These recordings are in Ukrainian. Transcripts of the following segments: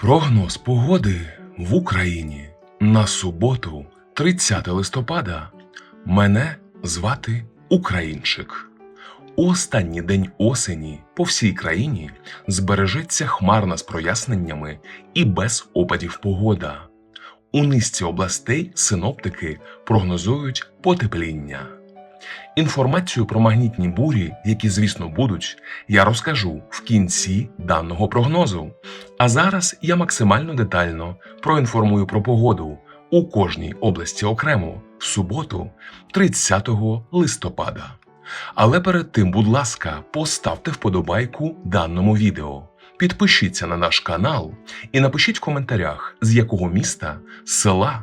Прогноз погоди в Україні на суботу, 30 листопада. Мене звати Українчик. Останній день осені по всій країні збережеться хмарна з проясненнями і без опадів погода. У низці областей синоптики прогнозують потепління. Інформацію про магнітні бурі, які, звісно, будуть, я розкажу в кінці даного прогнозу. А зараз я максимально детально проінформую про погоду у кожній області окремо в суботу, 30 листопада. Але перед тим, будь ласка, поставте вподобайку даному відео. Підпишіться на наш канал і напишіть в коментарях, з якого міста, села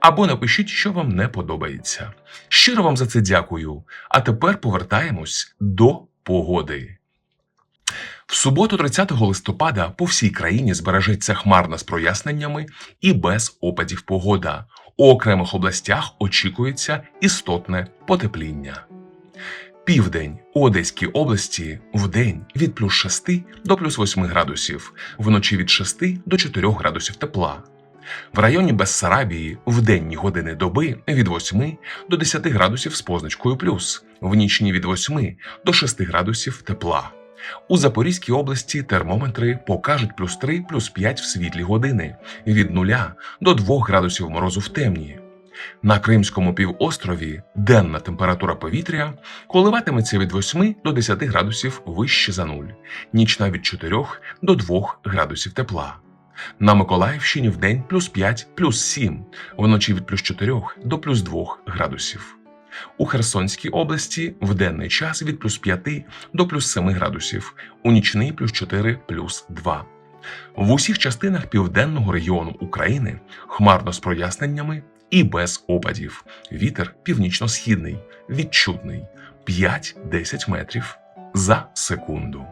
Або напишіть, що вам не подобається. Щиро вам за це дякую. А тепер повертаємось до погоди. В суботу, 30 листопада, по всій країні збережеться хмарна з проясненнями і без опадів погода. У окремих областях очікується істотне потепління. Південь у Одеській області вдень від плюс 6 до плюс 8 градусів, вночі від 6 до 4 градусів тепла. В районі Бессарабії в денні години доби від 8 до 10 градусів з позначкою плюс, в нічні від 8 до 6 градусів тепла. У Запорізькій області термометри покажуть плюс 3, плюс 5 в світлі години, від 0 до 2 градусів морозу в темні. На Кримському півострові денна температура повітря коливатиметься від 8 до 10 градусів вище за нуль, нічна від 4 до 2 градусів тепла. На Миколаївщині в день плюс 5, плюс 7, вночі від плюс 4 до плюс 2 градусів. У Херсонській області в денний час від плюс 5 до плюс 7 градусів, у нічний плюс 4, плюс 2. В усіх частинах південного регіону України хмарно з проясненнями і без опадів. Вітер північно-східний, відчутний 5-10 метрів за секунду.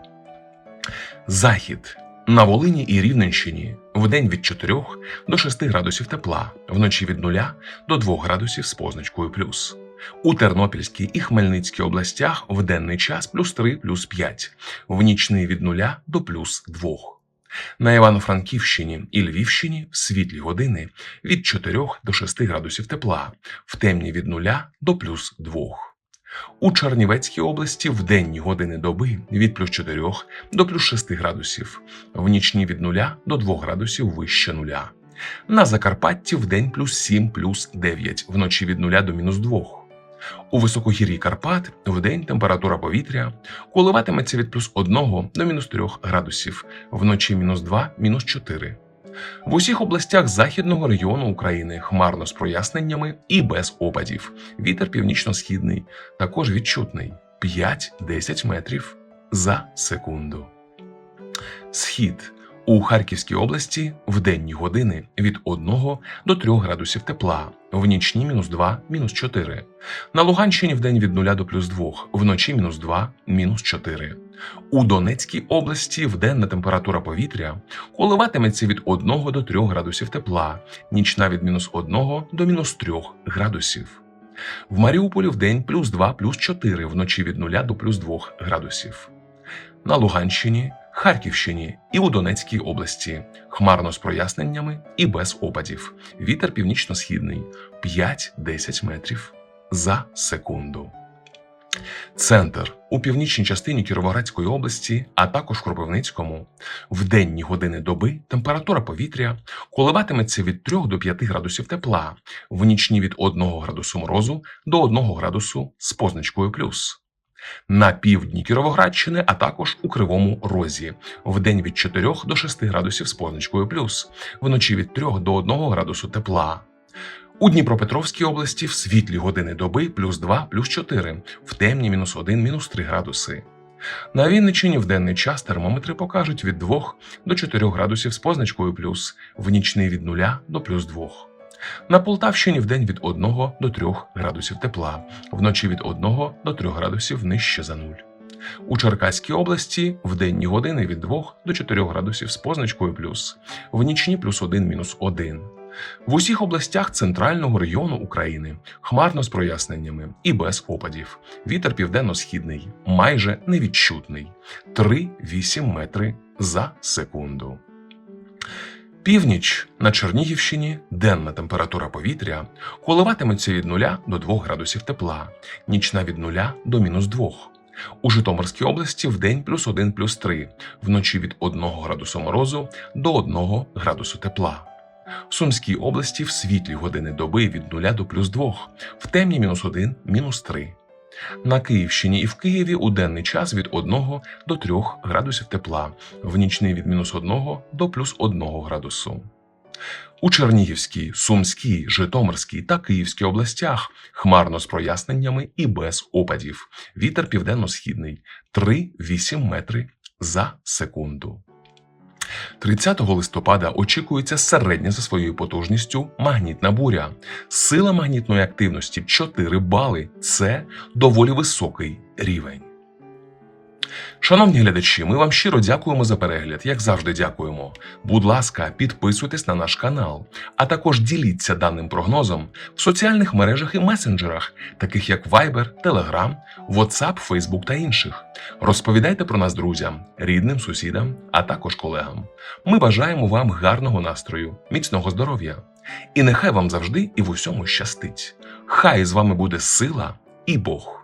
Захід на Волині і Рівненщині вдень від 4 до 6 градусів тепла, вночі від 0 до 2 градусів з позначкою плюс. У Тернопільській і Хмельницькій областях в денний час плюс 3, плюс 5, в нічний від 0 до плюс 2. На Івано-Франківщині і Львівщині в світлі години від 4 до 6 градусів тепла, в темні від 0 до плюс 2. У Чернівецькій області в денні години доби від плюс 4 до плюс 6 градусів, в нічні від 0 до 2 градусів вище нуля. На Закарпатті в день плюс 7, плюс 9, вночі від 0 до мінус 2. У високогір'ї Карпат в день температура повітря коливатиметься від плюс 1 до мінус 3 градусів, вночі мінус 2, мінус 4. В усіх областях західного регіону України хмарно з проясненнями і без опадів. Вітер північно-східний, також відчутний 5-10 метрів за секунду. Схід у Харківській області в денні години від 1 до 3 градусів тепла, в нічні мінус 2, мінус 4. На Луганщині в день від 0 до плюс 2, вночі мінус 2, мінус 4. У Донецькій області вденна температура повітря коливатиметься від 1 до 3 градусів тепла, нічна від мінус 1 до мінус 3 градусів. В Маріуполі в день плюс 2, плюс 4, вночі від 0 до плюс 2 градусів. На Луганщині, Харківщині і у Донецькій області хмарно з проясненнями і без опадів. Вітер північно-східний 5-10 метрів за секунду. Центр у північній частині Кіровоградської області, а також Кропивницькому, в денні години доби температура повітря коливатиметься від 3 до 5 градусів тепла, в нічні від 1 градусу морозу до 1 градусу з позначкою плюс. На півдні Кіровоградщини, а також у Кривому Розі, в день від 4 до 6 градусів з позначкою плюс, вночі від 3 до 1 градусу тепла. У Дніпропетровській області в світлі години доби плюс 2, плюс 4, в темні мінус 1, мінус 3 градуси. На Вінниччині в денний час термометри покажуть від 2 до 4 градусів з позначкою плюс, в нічний від 0 до плюс 2. На Полтавщині в день від 1 до 3 градусів тепла, вночі від 1 до 3 градусів нижче за нуль. У Черкаській області в денні години від 2 до 4 градусів з позначкою плюс, в нічні плюс 1 мінус 1. В усіх областях центрального району України хмарно з проясненнями і без опадів. Вітер південно-східний, майже невідчутний 3-8 метри за секунду. Північ на Чернігівщині денна температура повітря коливатиметься від 0 до 2 градусів тепла, нічна від 0 до мінус 2. У Житомирській області в день плюс 1 плюс 3, вночі від 1 градусу морозу до 1 градусу тепла. В Сумській області в світлі години доби від 0 до плюс 2, в темні мінус 1, мінус 3. На Київщині і в Києві у денний час від 1 до 3 градусів тепла, в нічний від мінус 1 до плюс 1 градусу. У Чернігівській, Сумській, Житомирській та Київській областях хмарно з проясненнями і без опадів. Вітер південно-східний 3-8 метри за секунду. 30 листопада очікується середня за своєю потужністю магнітна буря. Сила магнітної активності 4 бали. Це доволі високий рівень. Шановні глядачі, ми вам щиро дякуємо за перегляд, як завжди дякуємо. Будь ласка, підписуйтесь на наш канал, а також діліться даним прогнозом в соціальних мережах і месенджерах, таких як Viber, Telegram, WhatsApp, Facebook та інших. Розповідайте про нас друзям, рідним, сусідам, а також колегам. Ми бажаємо вам гарного настрою, міцного здоров'я. І нехай вам завжди і в усьому щастить. Хай з вами буде сила і Бог.